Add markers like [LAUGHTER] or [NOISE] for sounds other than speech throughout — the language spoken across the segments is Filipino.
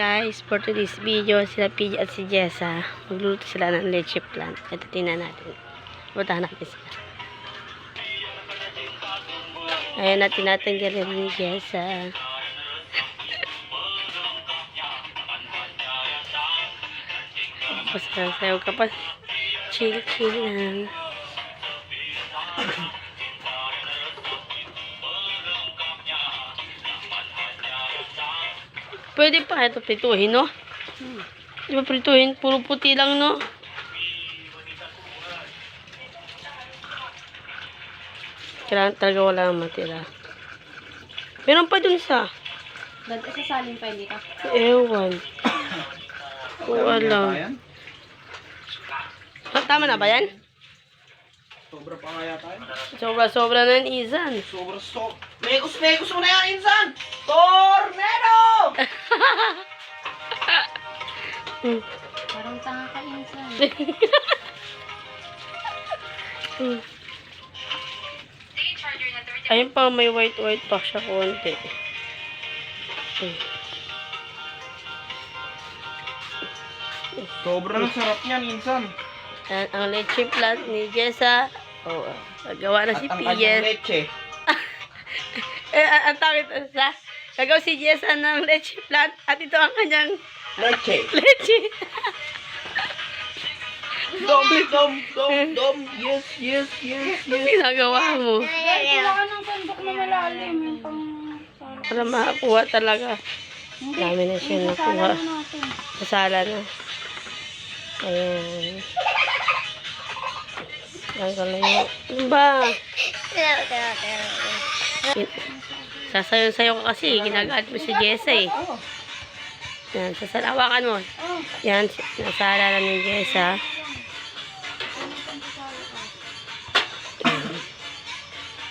guys, for today's video, sila PJ at si Jessa, magluluto sila ng leche plant. Ito tingnan natin. Puntahan natin sila. Ayan na, tinatanggal ni Jessa. [LAUGHS] Tapos sasayaw ka pa. Chill, chill lang. Pwede pa ito prituhin, no? Di ba prituhin? Puro puti lang, no? Kailangan talaga wala ang matira. Meron pa dun sa... Dad, sasalin pa hindi ka. Ewan. Ko alam. Ah, tama na ba yan? Sobra pa nga yata yun. Sobra-sobra na yung izan. Sobra so... Mekos, mekos mo na yan, insan! Tornado! Hmm. Parang tanga ka insan. Hmm. Ayun pa, may white-white pa siya konti. Hmm. Sobra na sarap niyan, insan. Yan, ang leche plant ni Jessa. Oh, gawa na si At ang kanyang Piel. leche. [LAUGHS] Eh, ang ang tawag ito sa... Gagawa si Jessa ng leche plant at ito ang kanyang Leche. [LAUGHS] leche. Dom, dom, dom, dom. Yes, yes, yes, yes. ginagawa mo? Dad, wala ka ng sandok na malalim. Yung pang... Para makakuha talaga. Dami na siya nakuha. Kasala na. Ayan. Ang kalayo. Ano ba? Sasayo-sayo ka kasi. Ginagalit mo si Jessa eh. Yan, sasalawakan mo. Yan, nasala na ni Jessa.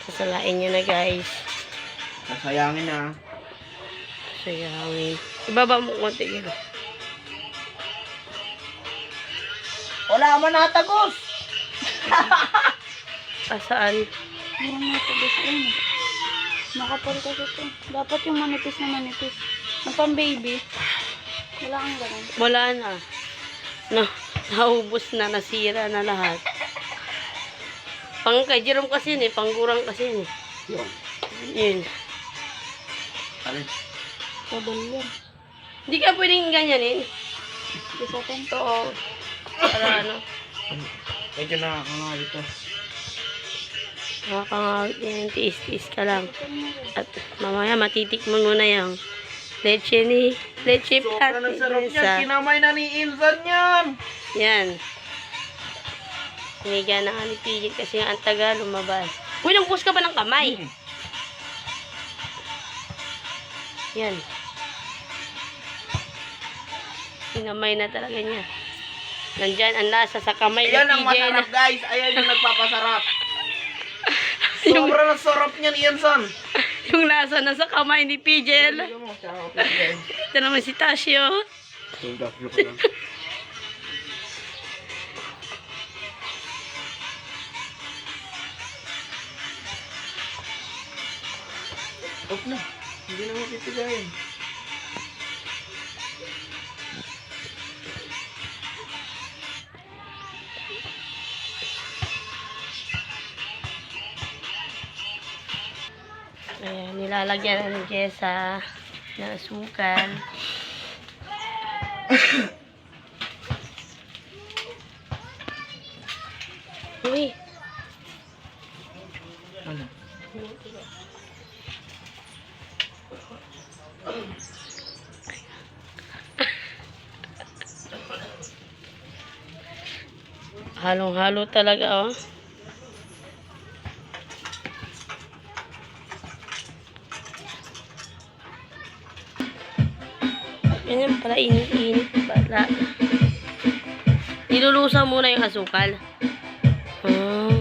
Sasalain niyo na guys. Sasayangin na. Sayangin. Ibaba mo konti gila. Wala man natagos! [LAUGHS] Asaan? Murang matubos yun eh. Makapal kasi ito. Dapat yung manipis na manipis. Ang pang baby. Wala kang ganun. Wala na. No, naubos na, nasira na lahat. Pang kay Jerome kasi yun eh, panggurang kasi yun eh. Yun. Yun. Alin? Kabal yan. Hindi ka pwedeng ganyanin. Isa. Oo. Para ano, [CLEARS THROAT] Medyo nakakangawit to. makakangawit yan, tiis-tiis ka lang. At mamaya matitikman mo na yung leche ni, leche Sobra plat na ni sarap niyan. Kinamay na ni Insan yan. Yan. Sinigyan na nga ni Pigit kasi nga ang taga lumabas. Uy, nangkus ka ba ng kamay? Hmm. Yan. Sinamay na talaga niya. Nandyan ang lasa sa kamay Ayan ang PJ na. masarap guys. Ayan yung nagpapasarap. [LAUGHS] Yung, Sobra na sarap niyan, Insan. yung lasa na sa kamay ni PJ. Ito [LAUGHS] naman si lang. Off na. Hindi na mapitigayin. Nilalagyan ni Jessa ng asukal. Uy, Ano? halong-halo talaga oh. Pala, init-init pala. Nilulusaw muna yung asukal. Ah.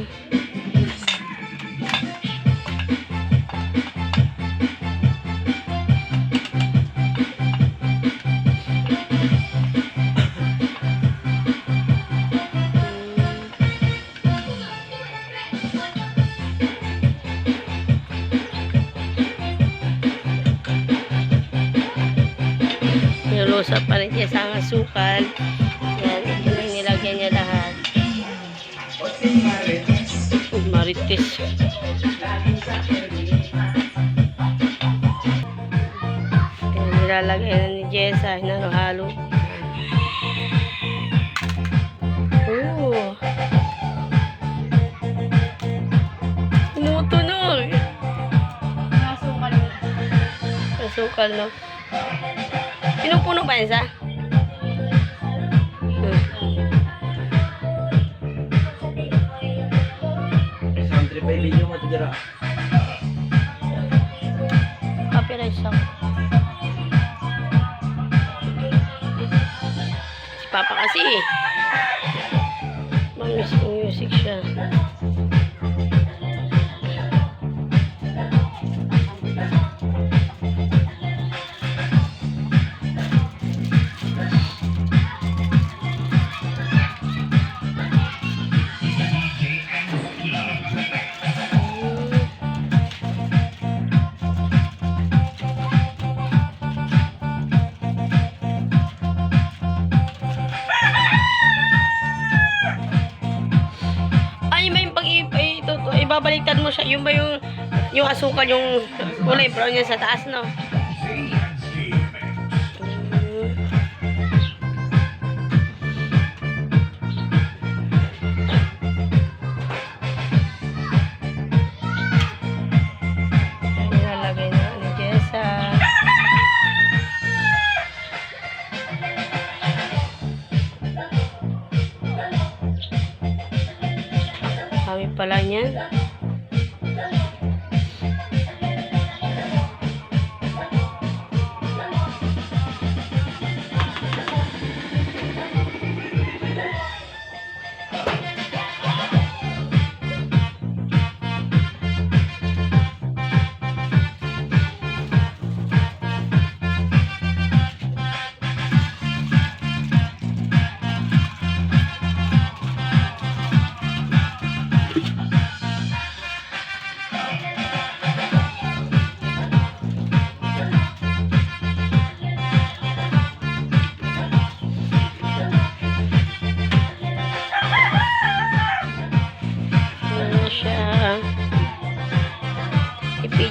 Nilulusa pa rin siya sa asukal. Yan, ito na nilagyan niya lahat. Marites. Yan, nilalagay na ni Jessa. Hinalo-halo. Oh. Tumutunog. Nasukal mo. Asukal, no? Pinupuno ba yan sa? Hmm. Copyright song. Si Papa kasi eh. Music, music siya. Ibabaliktad mo siya. Yung ba yung yung asukal, yung kulay brown yan sa taas, no?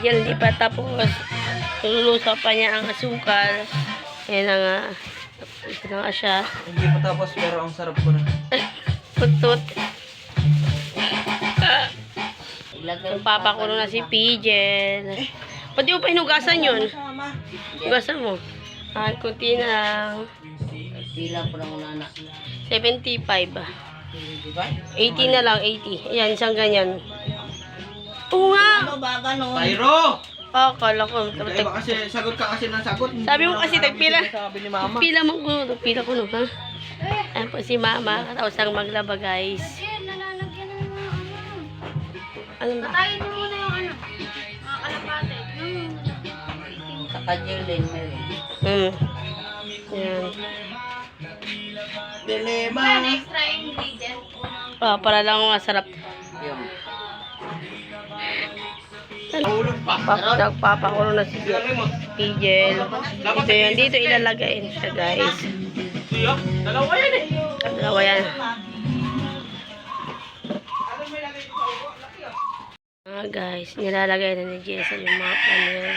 Ipigil, hindi pa tapos. Nilulusa pa niya ang asukal. Ayan na nga. Ito na nga siya. Hindi pa tapos pero ang sarap ko na. [LAUGHS] Putut. Ang papakulo na si Pigel. Pwede mo pa hinugasan yun. Sama. Hugasan mo. Ah, kunti na lang. Pila po ng unana. 75. Di ba? 80 na lang, 80. Ayan, isang ganyan. Oo nga! Ano ba ganon? Tyro! Ah, kala ko. Kaya ba kasi sagot ka kasi ng sagot. Sabi mo kasi tagpila. Sabi ni mama. Pila mo ko, pila ko no, ha? Ayan po si mama, katapos ang maglaba guys. Nalalagyan ng mga ano. Ano ba? Patayin mo muna yung ano. Mga kalapate. Hmm. Kakajelin meron. Hmm. Ayan. Dilema. Extra ingredient. Ah, para lang masarap. Nagpapakulo na si remote. Pigel. Dito yan, dito ilalagay siya guys. Dalawa yan eh. Dalawa yan. Ah guys, nilalagay na ni Jessa yung mga panel.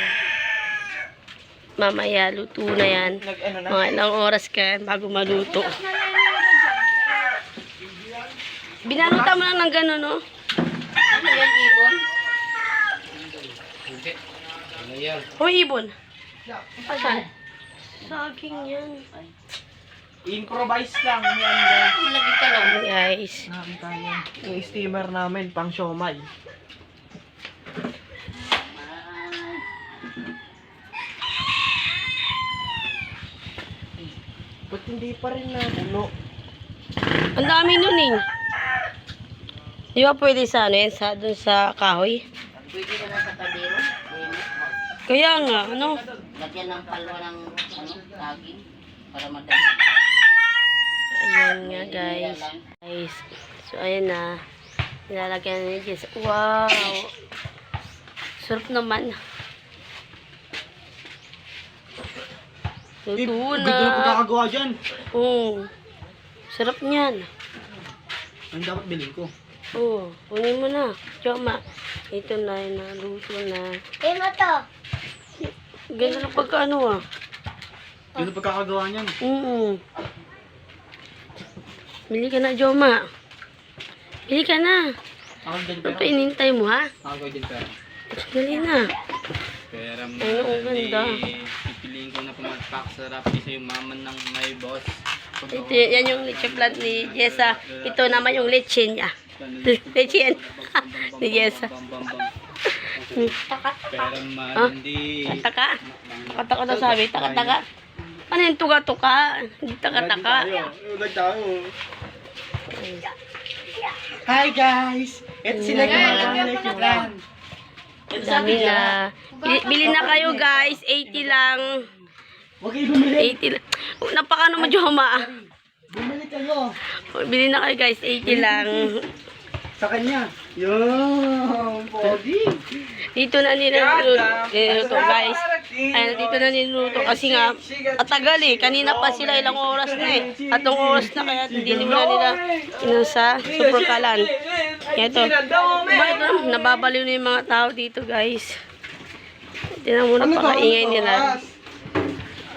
Mamaya, luto na yan. Mga ilang oras ka yan bago maluto. Binalutan mo lang ng gano'n, no? Ano yan, ibon? Ano yan? Hoy, ibon. Asan? Saging yan. Improvise lang yan guys. Lagi ka lang. Guys. Nakita niyo. Yung steamer namin pang siomay. Ba't hindi pa rin na puno? Ang dami nun eh. Di ba pwede sa ano yan? Sa, dun sa kahoy? Pwede ka na sa kadero. Kaya nga, ano? Lagyan ng palwa ng ano, saging. Para madali. Ayan nga guys. Guys. So ayan na. Nilalagyan na Jess. Wow! Sarap naman. Luto ang ganda na na. pagkakagawa dyan. Oo. Sarap niyan. Ang dapat bilhin ko. Oo. Kunin mo na. Choma. Ito na. Naluto na. Eh, mata. Ganda ng pagkaano ah. Yun ang pagkakagawa niyan. Oo. Bili ka na, Joma. Bili ka na. Ako din Ano pa inintay mo, ha? Ako din pera. Dali na. Pera mo. Ay, ang ganda. Di, pipiliin ko na pumalpak sa rap kasi yung maman ng may boss. Pag Ito, yan yung leche plant ni Jessa. Ito naman yung leche niya. Leche yan. ni Jessa. Bam, bam, bam. Pera man, Ah? hindi. Taka. Taka na sabi. Taka, taka. Ano yung tuka-tuka? Hindi taka-taka. Hi guys! Ito sila plan. Dami na. Bili, na kayo guys. 80 lang. Huwag kayo bumili. 80 lang. Oh, Napaka naman Joma. Bumili kayo. Bili na kayo guys. 80 lang. Sa kanya. Yung body. Dito na nila niluto guys. Ay, dito na niluto kasi nga atagal eh. Kanina pa sila ilang oras na eh. Atong oras na kaya hindi nila nila inasa super kalan. Ito. Na, nababaliw na yung mga tao dito guys. Tingnan mo na pakaingay nila.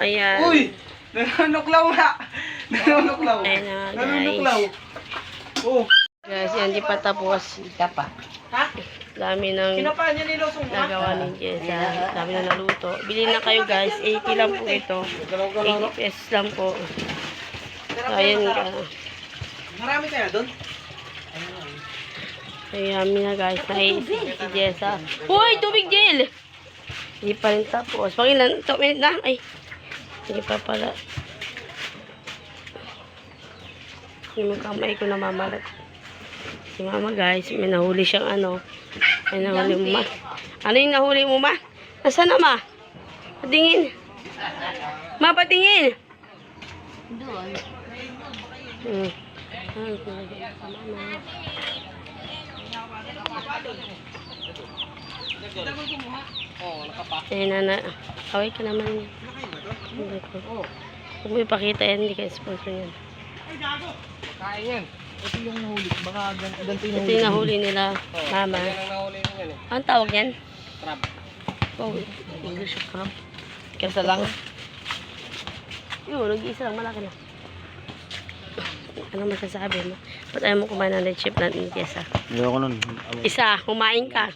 Ayan. Uy! Nanonoklaw nga! Nanonoklaw. Ayan na guys. Oh. Guys, yan di pa tapos. pa. Ha? Dami ng Kinapaan niya nilusong mo? nagawa ni Jessa. Dami na naluto. Bili na kayo guys. 80 lang po ito. 80 pesos lang po. So, ayan ka. Marami kaya doon? Ayan na guys. Naisip si Jessa. Uy! Tubig gel! Hindi pa rin tapos. Pangilan? 2 minute na? Ay. Hindi pa pala. Yung kamay ko na mamalat. Si mama guys, may nahuli siyang ano. May nahuli mo ma. Ano yung nahuli mo ma? Nasaan na ma? Patingin. Ma, patingin. Doon. Hmm. Sa mama. Eh, nana. Kaway ka naman. Hindi ko. Huwag mo ipakita yan. Hindi ka sponsor yan. Kain yan. Ito yung nahuli. Baka gan- ganito yung Ito yung nahuli nila. Mama. ang nahuli mo yan eh. Anong tawag yan? Crab. Oh, English crab. Kesa lang. Yun, nag-iisa lang. Malaki na. Ano masasabi mo? Ba't ayaw mo kumain ng leche plant ni Jessa? Ayoko nun. Isa, kumain ka.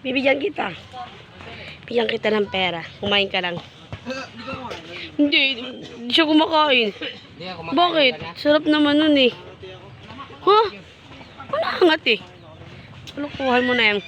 Bibigyan kita. Bigyan kita ng pera. Kumain ka lang. Hindi, hindi siya kumakain. Hindi ako Bakit? Sarap naman nun eh. Ha? Wala angat eh. Lukuhan mo na yan.